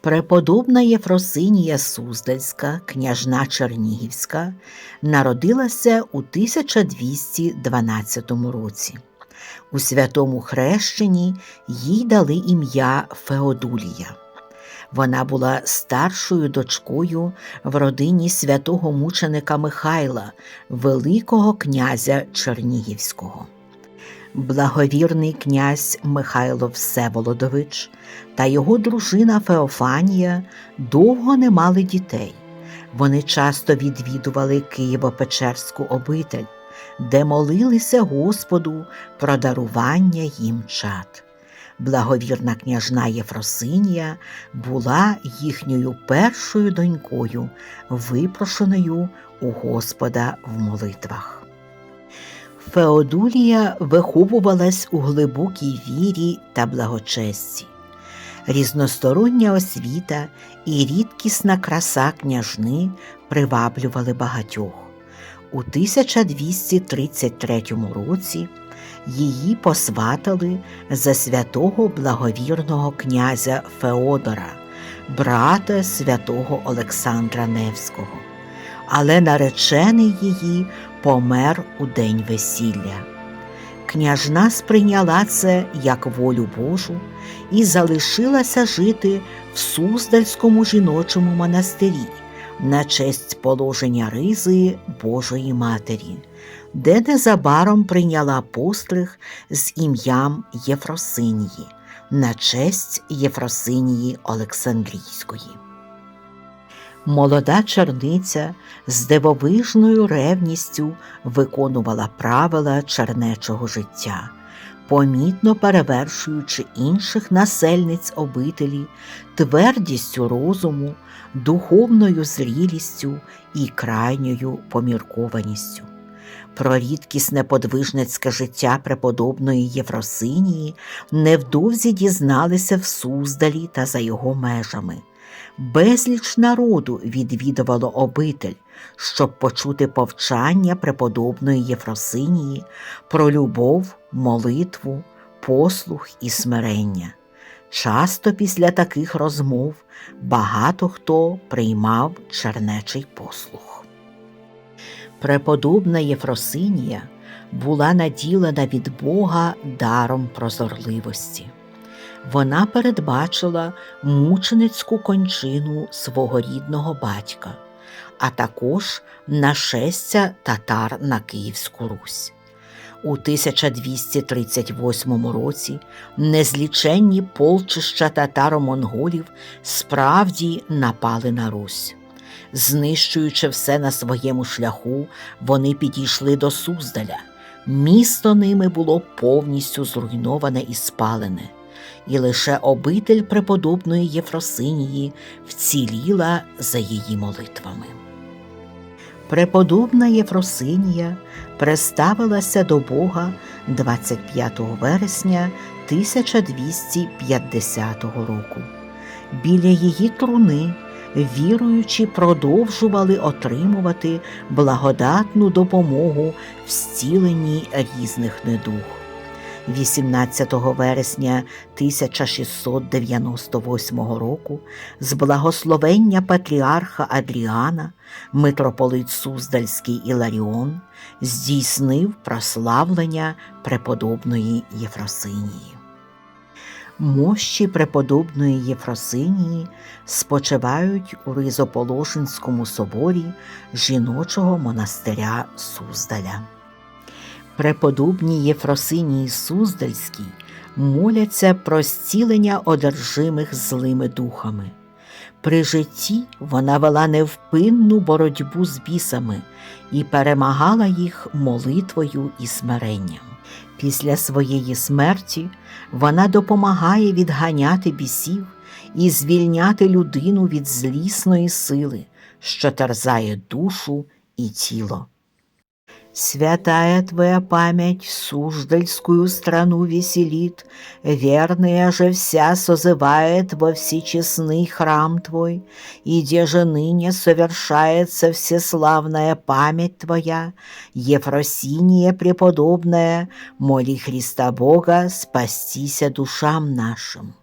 Преподобна Єфросинія Суздальська, княжна Чернігівська, народилася у 1212 році. У святому хрещенні їй дали ім'я Феодулія. Вона була старшою дочкою в родині святого мученика Михайла, Великого князя Чернігівського. Благовірний князь Михайло Всеволодович та його дружина Феофанія довго не мали дітей. Вони часто відвідували Києво-Печерську обитель, де молилися Господу про дарування їм чад. Благовірна княжна Єфросинія була їхньою першою донькою, випрошеною у Господа в молитвах. Феодулія виховувалась у глибокій вірі та благочесті. Різностороння освіта і рідкісна краса княжни приваблювали багатьох. У 1233 році її посватали за святого благовірного князя Феодора, брата святого Олександра Невського, але наречений її помер у день весілля. Княжна сприйняла це як волю Божу і залишилася жити в Суздальському жіночому монастирі на честь положення ризи Божої Матері, де незабаром прийняла постриг з ім'ям Єфросинії на честь Єфросинії Олександрійської. Молода черниця з дивовижною ревністю виконувала правила чернечого життя, помітно перевершуючи інших насельниць обителі твердістю розуму, духовною зрілістю і крайньою поміркованістю. Про рідкісне подвижницьке життя преподобної Єфросинії невдовзі дізналися в Суздалі та за його межами. Безліч народу відвідувало обитель, щоб почути повчання преподобної Єфросинії про любов, молитву, послух і смирення. Часто після таких розмов багато хто приймав чернечий послух. Преподобна Єфросинія була наділена від Бога даром прозорливості вона передбачила мученицьку кончину свого рідного батька, а також нашестя татар на Київську Русь. У 1238 році незліченні полчища татаро-монголів справді напали на Русь. Знищуючи все на своєму шляху, вони підійшли до Суздаля. Місто ними було повністю зруйноване і спалене і лише обитель преподобної Єфросинії вціліла за її молитвами. Преподобна Єфросинія представилася до Бога 25 вересня 1250 року. Біля її труни віруючі продовжували отримувати благодатну допомогу в зціленні різних недуг. 18 вересня 1698 року з благословення патріарха Адріана, митрополит Суздальський Іларіон здійснив прославлення преподобної Єфросинії. Мощі преподобної Єфросинії спочивають у Ризополошинському соборі жіночого монастиря Суздаля преподобній Єфросинії Суздальській моляться про зцілення одержимих злими духами. При житті вона вела невпинну боротьбу з бісами і перемагала їх молитвою і смиренням. Після своєї смерті вона допомагає відганяти бісів і звільняти людину від злісної сили, що терзає душу і тіло. Святая Твоя память Суздальскую страну веселит, Верная же вся созывает во всечестный храм Твой, И где же ныне совершается всеславная память Твоя, Ефросиния преподобная, моли Христа Бога спастися душам нашим.